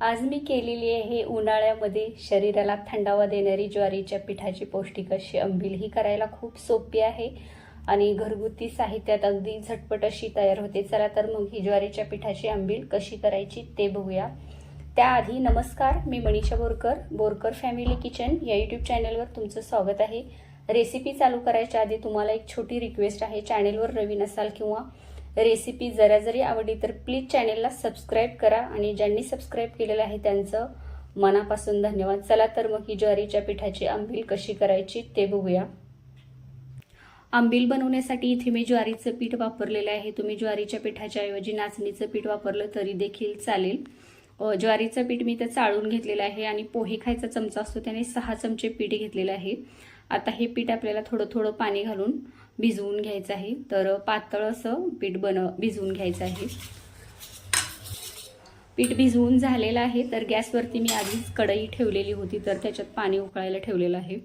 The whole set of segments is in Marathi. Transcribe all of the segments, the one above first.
आज मी केलेली आहे उन्हाळ्यामध्ये शरीराला थंडावा देणारी ज्वारीच्या पिठाची पौष्टिक अशी अंबील. ही करायला खूप सोपी आहे आणि घरगुती साहित्यात अगदी झटपट अशी तयार होते. चला तर मग ही ज्वारीच्या पिठाची आंबील कशी करायची ते बघूया. त्याआधी नमस्कार मी मनीषा बोरकर बोरकर फॅमिली किचन या यूट्यूब चॅनलवर तुमचं स्वागत आहे. रेसिपी चालू करायच्या आधी तुम्हाला एक छोटी रिक्वेस्ट आहे. चॅनेलवर नवीन असाल किंवा रेसिपी जरा जरी आवडली तर प्लीज चॅनेलला सबस्क्राईब करा आणि ज्यांनी सबस्क्राईब केलेलं आहे त्यांचं मनापासून धन्यवाद. चला तर मग ही ज्वारीच्या पिठाची आंबील कशी करायची ते बघूया. आंबील बनवण्यासाठी इथे मी ज्वारीचं पीठ वापरलेलं आहे. तुम्ही ज्वारीच्या पिठाच्या ऐवजी नाचणीचं पीठ वापरलं तरी देखील चालेल. ज्वारीचं पीठ मी तर चाळून घेतलेलं आहे आणि पोहे खायचा चमचा असतो त्याने सहा चमचे पीठ घेतलेलं आहे. आता हे पीठ आपल्याला थोडं थोडं पाणी घालून भिजवून घ्यायचं आहे. तर पातळ असं पीठ बन भिजवून घ्यायचं आहे. पीठ भिजवून झालेलं आहे. तर गॅसवरती मी आधीच कढई ठेवलेली होती. तर त्याच्यात पाणी उकळायला ठेवलेलं आहे.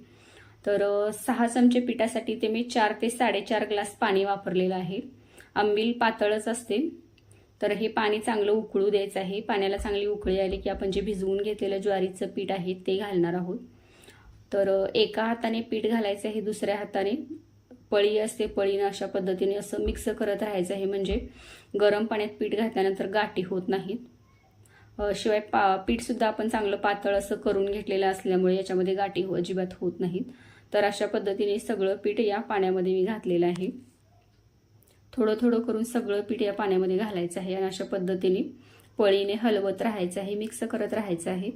तर सहा चमचे पिठासाठी ते मी चार ते साडेचार ग्लास पाणी वापरलेलं आहे. आंबील पातळच असते. तर हे पाणी चांगलं उकळू द्यायचं आहे. पाण्याला चांगली उकळी आली की आपण जे भिजवून घेतलेलं ज्वारीचं पीठ आहे ते घालणार आहोत. तर एका हाताने पीठ घालायचं आहे दुसऱ्या हाताने पळी असते पळीनं अशा पद्धतीने असं मिक्स करत राहायचं. आहे म्हणजे गरम पाण्यात पीठ घातल्यानंतर गाठी होत नाहीत. शिवाय पा पीठसुद्धा आपण चांगलं पातळ असं करून घेतलेलं असल्यामुळे याच्यामध्ये गाठी हो- अजिबात होत नाहीत. तर अशा पद्धतीने सगळं पीठ या पाण्यामध्ये मी घातलेलं आहे. थोडं थोडं करून सगळं पीठ या पाण्यामध्ये घालायचं आहे आणि अशा पद्धतीने पळीने हलवत राहायचं आहे मिक्स करत राहायचं आहे.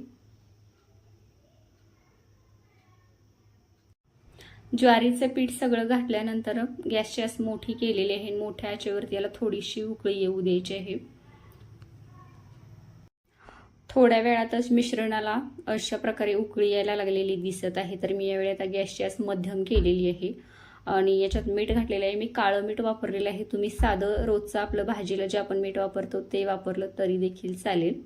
ज्वारीचं पीठ सगळं घातल्यानंतर गॅसची आस मोठी केलेली आहे. मोठ्या आचेवरती याला थोडीशी उकळी येऊ द्यायची आहे. थोड्या वेळातच मिश्रणाला अशा प्रकारे उकळी यायला लागलेली दिसत आहे. तर मी यावेळी आता गॅसची आस मध्यम केलेली आहे. आणि याच्यात मीठ घातलेलं आहे. मी काळं मीठ वापरलेलं आहे. तुम्ही साधं रोजचं आपलं भाजीला जे आपण मीठ वापरतो ते वापरलं तरी देखील चालेल.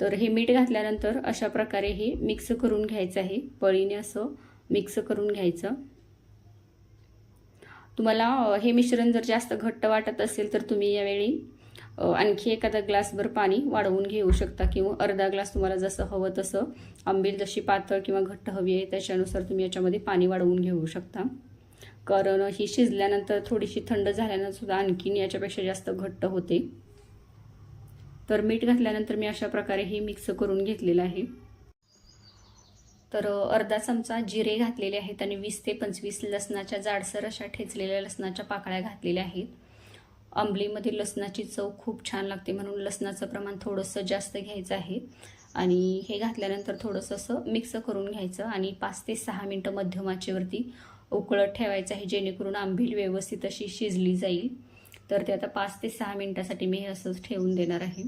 तर हे मीठ घातल्यानंतर अशा प्रकारे हे मिक्स करून घ्यायचं आहे. पळीने असं मिक्स करून घ्यायचं. तुम्हाला हे मिश्रण जर जास्त घट्ट वाटत असेल तर तुम्ही यावेळी आणखी एखादा ग्लासभर पाणी वाढवून घेऊ शकता किंवा अर्धा ग्लास तुम्हाला जसं हवं तसं आंबील जशी पातळ किंवा घट्ट हवी आहे त्याच्यानुसार तुम्ही याच्यामध्ये पाणी वाढवून घेऊ शकता. कारण ही शिजल्यानंतर थोडीशी थंड झाल्यानंतर सुद्धा आणखीन याच्यापेक्षा जास्त घट्ट होते. तर मीठ घातल्यानंतर मी अशा प्रकारे हे मिक्स करून घेतलेलं आहे. तर अर्धा चमचा जिरे घातलेले आहेत आणि वीस ते पंचवीस लसणाच्या जाडसर अशा ठेचलेल्या लसणाच्या पाकळ्या घातलेल्या आहेत. आंबलीमध्ये लसणाची चव खूप छान लागते म्हणून लसणाचं प्रमाण थोडंसं जास्त घ्यायचं आहे. आणि हे घातल्यानंतर थोडंसं असं मिक्स करून घ्यायचं आणि पाच ते सहा मिनटं मध्यमाचेवरती उकळत ठेवायचं आहे जेणेकरून आंबील व्यवस्थित अशी शिजली जाईल. तर ते आता पाच ते सहा मिनटासाठी मी हे असंच ठेवून देणार आहे.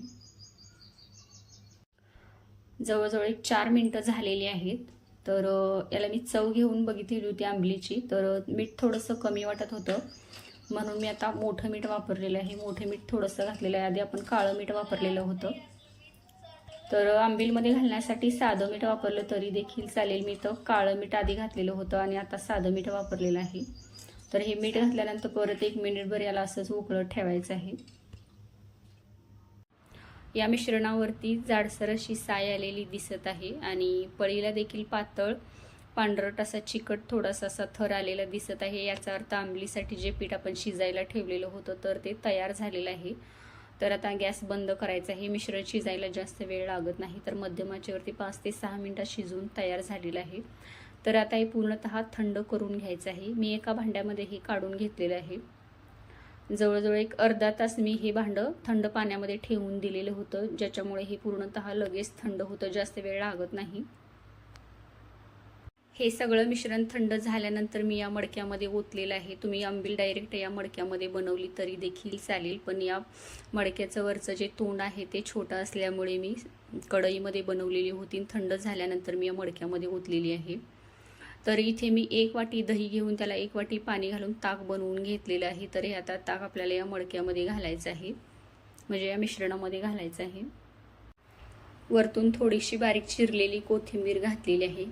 जवळजवळ एक चार मिनटं झालेली आहेत. तर याला मी चव घेऊन बघितलेली होती आंबलीची. तर मीठ थोडंसं कमी वाटत होतं. म्हणून मी आता मोठं मीठ वापरलेलं आहे. मोठं मीठ थोडंसं घातलेलं आहे. आधी आपण काळं मीठ वापरलेलं होतं. तर आंबीलमध्ये घालण्यासाठी साधं मीठ वापरलं तरी देखील चालेल. मी तर काळं मीठ आधी घातलेलं होतं आणि आता साधं मीठ वापरलेलं आहे. तर हे मीठ घातल्यानंतर परत एक मिनिटभर याला असंच उकळत ठेवायचं आहे. या मिश्रणावरती जाडसर अशी साय आलेली दिसत आहे आणि पळीला देखील पातळ पांढरट असा चिकट थोडासा असा थर आलेला दिसत आहे. याचा अर्थ आंबलीसाठी जे पीठ आपण शिजायला ठेवलेलं होतं तर ते तयार झालेलं आहे. तर आता गॅस बंद करायचा आहे. मिश्रण शिजायला जास्त वेळ लागत नाही तर मध्यमाच्यावरती पाच ते सहा मिनटात शिजवून तयार झालेलं आहे. तर आता हे पूर्णतः थंड करून घ्यायचं आहे. मी एका भांड्यामध्ये हे काढून घेतलेलं आहे. जवळजवळ एक अर्धा तास मी हे भांडं थंड पाण्यामध्ये ठेवून दिलेलं होतं ज्याच्यामुळे हे पूर्णतः लगेच थंड होतं जास्त वेळ लागत नाही. हे सगळं मिश्रण थंड झाल्यानंतर मी या मडक्यामध्ये ओतलेलं आहे. तुम्ही आंबील डायरेक्ट या मडक्यामध्ये बनवली तरी देखील चालेल पण या मडक्याचं वरचं जे तोंड आहे ते छोटं असल्यामुळे मी कढईमध्ये बनवलेली होती थंड झाल्यानंतर मी या मडक्यामध्ये ओतलेली आहे. तर इथे मी एक वाटी दही घेऊन त्याला एक वाटी पाणी घालून ताक बनवून घेतलेलं आहे. तर हे आता ताक आपल्याला या मडक्यामध्ये घालायचं आहे. म्हणजे या मिश्रणामध्ये घालायचं आहे. वरतून थोडीशी बारीक चिरलेली कोथिंबीर घातलेली आहे.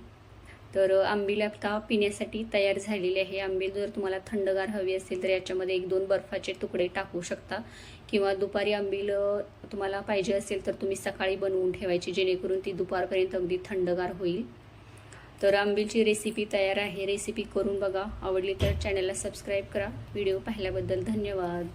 तर आंबील आता पिण्यासाठी तयार झालेली आहे. आंबील जर तुम्हाला थंडगार हवी असेल तर याच्यामध्ये एक दोन बर्फाचे तुकडे टाकू शकता. किंवा दुपारी आंबील तुम्हाला पाहिजे असेल तर तुम्ही सकाळी बनवून ठेवायची जेणेकरून ती दुपारपर्यंत अगदी थंडगार होईल. तर आंबीलची रेसिपी तयार आहे. रेसिपी करून बघा. आवडली तर चॅनलला सबस्क्राईब करा. व्हिडिओ पाहिल्याबद्दल धन्यवाद.